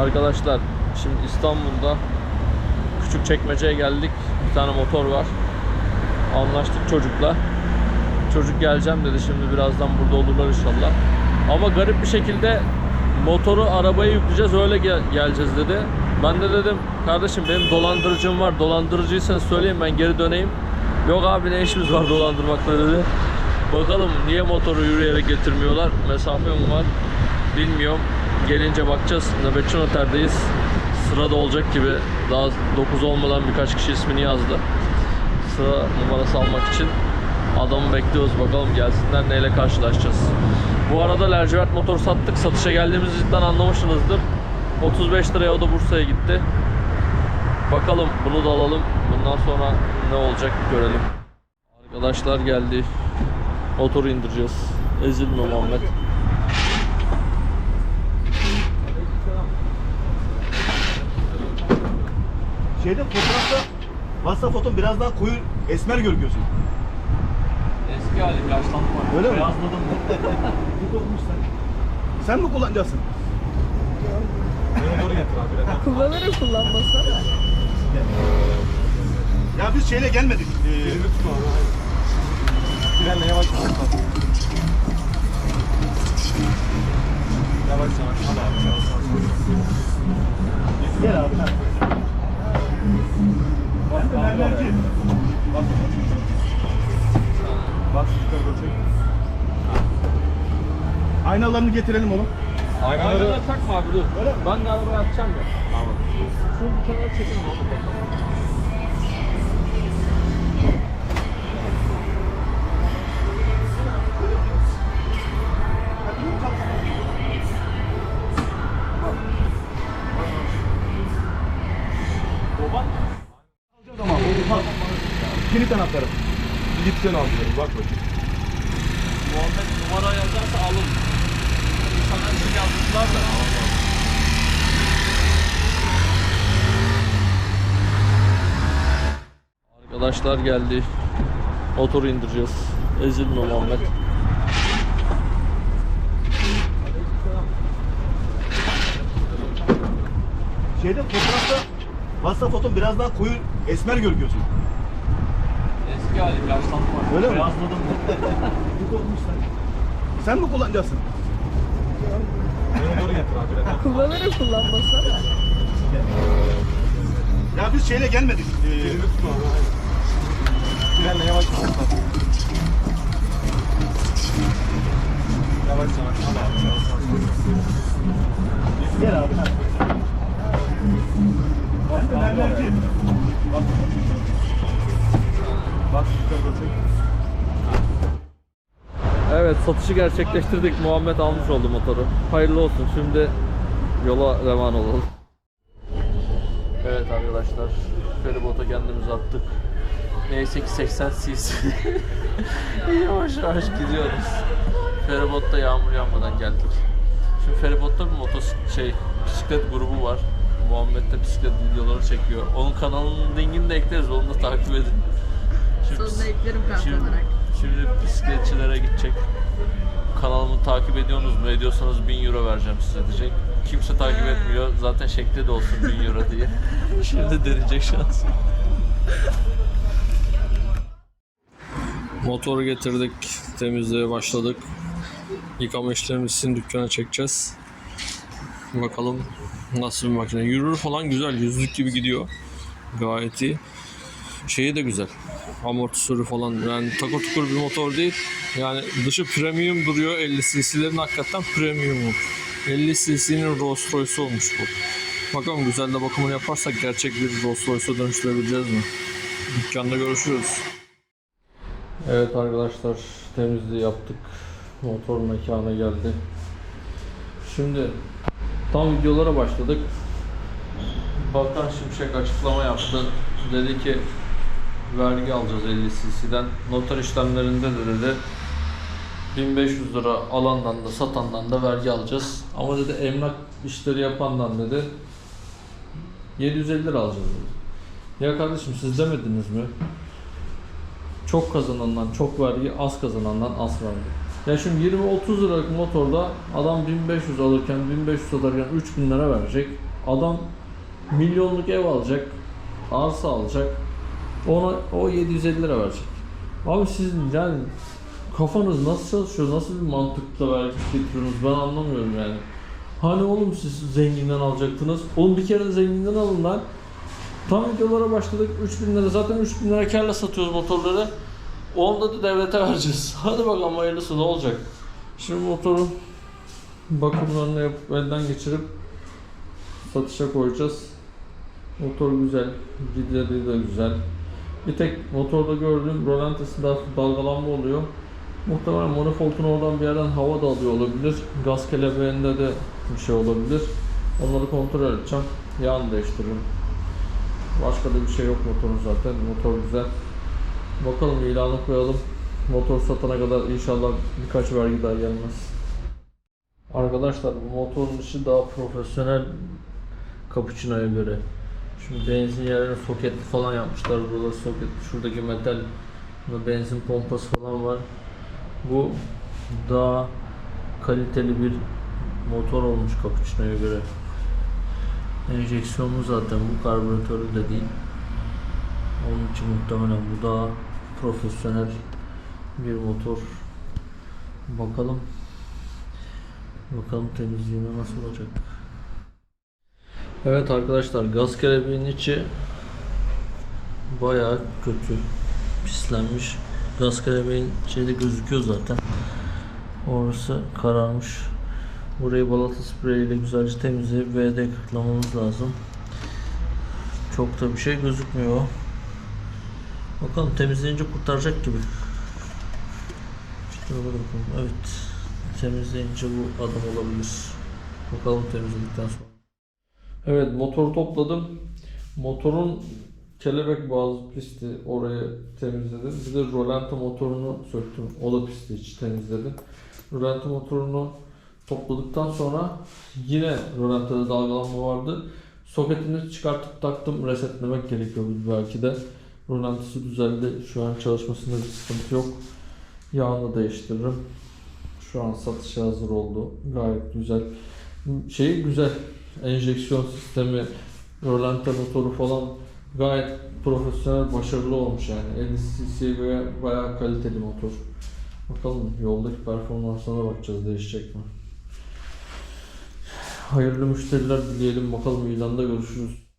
arkadaşlar şimdi İstanbul'da küçük çekmeceye geldik. Bir tane motor var. Anlaştık çocukla. Çocuk geleceğim dedi şimdi birazdan burada olurlar inşallah. Ama garip bir şekilde motoru arabaya yükleyeceğiz öyle gel- geleceğiz dedi. Ben de dedim kardeşim benim dolandırıcım var. Dolandırıcıysan söyleyin ben geri döneyim. Yok abi ne işimiz var dolandırmakla dedi. Bakalım niye motoru yürüyerek getirmiyorlar? Mesafe mi var? Bilmiyorum. Gelince bakacağız. Nöbetçi noterdeyiz. Sırada olacak gibi. Daha 9 olmadan birkaç kişi ismini yazdı. Sıra numarası almak için adamı bekliyoruz. Bakalım gelsinler neyle karşılaşacağız. Bu arada lacivert motor sattık. Satışa geldiğimizden anlamışsınızdır. 35 liraya o da Bursa'ya gitti. Bakalım bunu da alalım. Bundan sonra ne olacak görelim. Arkadaşlar geldi. Motoru indireceğiz. Ezilme Muhammed. Şeyde fotoğrafta WhatsApp foton biraz daha koyu esmer görünüyorsun. Eski hali yaşlandı Öyle mi? Beyazladım. Git olmuş sen. Sen mi kullanacaksın? Beni doğru getir abi. Kullanırım kullanmasına da. Ya biz şeyle gelmedik. Ee, Frenle yavaş yavaş. Yavaş yavaş. Hadi abi yavaş yavaş. Gel abi. Aynalarını getirelim oğlum. Aynaları takma abi dur. Ben de arabaya atacağım ya. Tamam. Şunu bir kenara çekin abi. Baban Ama o bak. Kilit anahtarı. Gitsen al diyorum bak bakayım. Muhammed numara yazarsa alın. İnsanlar için yazmışlar da. Arkadaşlar geldi. Motoru indireceğiz. Ezilme Muhammed. Şeyde fotoğrafta WhatsApp foton biraz daha koyu esmer görünüyorsun. Eski hali yaşlandı Öyle mi? Beyazladım. Git olmuş sen. Sen mi kullanacaksın? Beni doğru getir abi. Kullanırım kullanmasına da. Ya biz şeyle gelmedik. Ee, Elini tutma. Frenle yavaş yavaş. Yavaş yavaş. Gel abi. Bak mermerci. Bak. Evet satışı gerçekleştirdik. Muhammed almış oldu motoru. Hayırlı olsun. Şimdi yola devam olalım. Evet arkadaşlar. Feribota kendimizi attık. Neyse ki 80 cc. yavaş yavaş gidiyoruz. Feribotta yağmur yağmadan geldik. Şimdi Feribotta bir motos şey bisiklet grubu var. Muhammed de bisiklet videoları çekiyor. Onun kanalının linkini de ekleriz. Onu da takip edin. Şimdi, Sonuna eklerim kart şimdi, olarak. şimdi bisikletçilere gidecek. Kanalımı takip ediyorsunuz mu? Ediyorsanız 1000 euro vereceğim size diyecek. Kimse takip etmiyor. Zaten şekli de olsun 1000 euro diye. Şimdi deneyecek şans. Motoru getirdik. Temizliğe başladık. Yıkama işlemimizi dükkana çekeceğiz. Bakalım nasıl bir makine. Yürür falan güzel. Yüzlük gibi gidiyor. Gayet iyi. Şeyi de güzel. Amortisörü falan. Yani takır tukur bir motor değil. Yani dışı premium duruyor. 50 cc'lerin hakikaten premiumu. 50 cc'nin Rolls Royce olmuş bu. Bakalım güzel de bakımını yaparsak gerçek bir Rolls Royce'a dönüştürebileceğiz mi? Dükkanda görüşürüz. Evet arkadaşlar temizliği yaptık. Motor mekana geldi. Şimdi tam videolara başladık. Bakan Şimşek açıklama yaptı. Dedi ki vergi alacağız 50 cc'den. Noter işlemlerinde de dedi 1500 lira alandan da satandan da vergi alacağız. Ama dedi emlak işleri yapandan dedi 750 lira alacağız dedi. Ya kardeşim siz demediniz mi? Çok kazanandan çok vergi, az kazanandan az vergi. Ya şimdi 20-30 liralık motorda adam 1500 alırken 1500 satarken 3000 lira verecek. Adam milyonluk ev alacak, arsa alacak. Ona o 750 lira verecek. Abi siz yani kafanız nasıl çalışıyor? Nasıl bir mantıkla vergi getiriyorsunuz? Ben anlamıyorum yani. Hani oğlum siz zenginden alacaktınız. Oğlum bir kere de zenginden alın lan. Tam videolara başladık. 3000 lira zaten 3000 lira karla satıyoruz motorları. Onda da devlete vereceğiz. Hadi bakalım hayırlısı ne olacak. Şimdi motorun bakımlarını yapıp elden geçirip satışa koyacağız. Motor güzel, gideri de güzel. Bir tek motorda gördüğüm rolantısında hafif dalgalanma oluyor. Muhtemelen manifoldun oradan bir yerden hava da alıyor olabilir. Gaz kelebeğinde de bir şey olabilir. Onları kontrol edeceğim. Yağını değiştiririm. Başka da bir şey yok motorun zaten. Motor güzel. Bakalım ilanı koyalım. Motor satana kadar inşallah birkaç vergi daha gelmez. Arkadaşlar bu motorun işi daha profesyonel Cappuccino'ya göre. Şimdi benzin yerine soketli falan yapmışlar. Burada soket, şuradaki metal benzin pompası falan var. Bu daha kaliteli bir motor olmuş Cappuccino'ya göre. Enjeksiyonlu zaten bu karbüratörlü de değil. Onun için muhtemelen bu daha profesyonel bir motor. Bakalım. Bakalım temizliğine nasıl olacak. Evet arkadaşlar gaz kelebeğinin içi bayağı kötü pislenmiş. Gaz kelebeğin şeyde gözüküyor zaten. Orası kararmış. Burayı balata sprey ile güzelce temizleyip VD kırklamamız lazım. Çok da bir şey gözükmüyor. Bakalım temizleyince kurtaracak gibi. İşte bakalım. Evet. Temizleyince bu adam olabilir. Bakalım temizledikten sonra. Evet motoru topladım. Motorun kelebek bazı pisti oraya temizledim. Bir de rolanti motorunu söktüm. O da pisti içi temizledim. Rolanti motorunu topladıktan sonra yine rolantide dalgalanma vardı. Soketini çıkartıp taktım. Resetlemek gerekiyor belki de. Rolantisi düzeldi. Şu an çalışmasında bir sıkıntı yok. Yağını değiştiririm. Şu an satışa hazır oldu. Gayet güzel. Şeyi güzel. Enjeksiyon sistemi, rolanti motoru falan gayet profesyonel, başarılı olmuş yani. 50 cc ve bayağı kaliteli motor. Bakalım yoldaki performansına bakacağız değişecek mi? Hayırlı müşteriler dileyelim bakalım ilanda görüşürüz.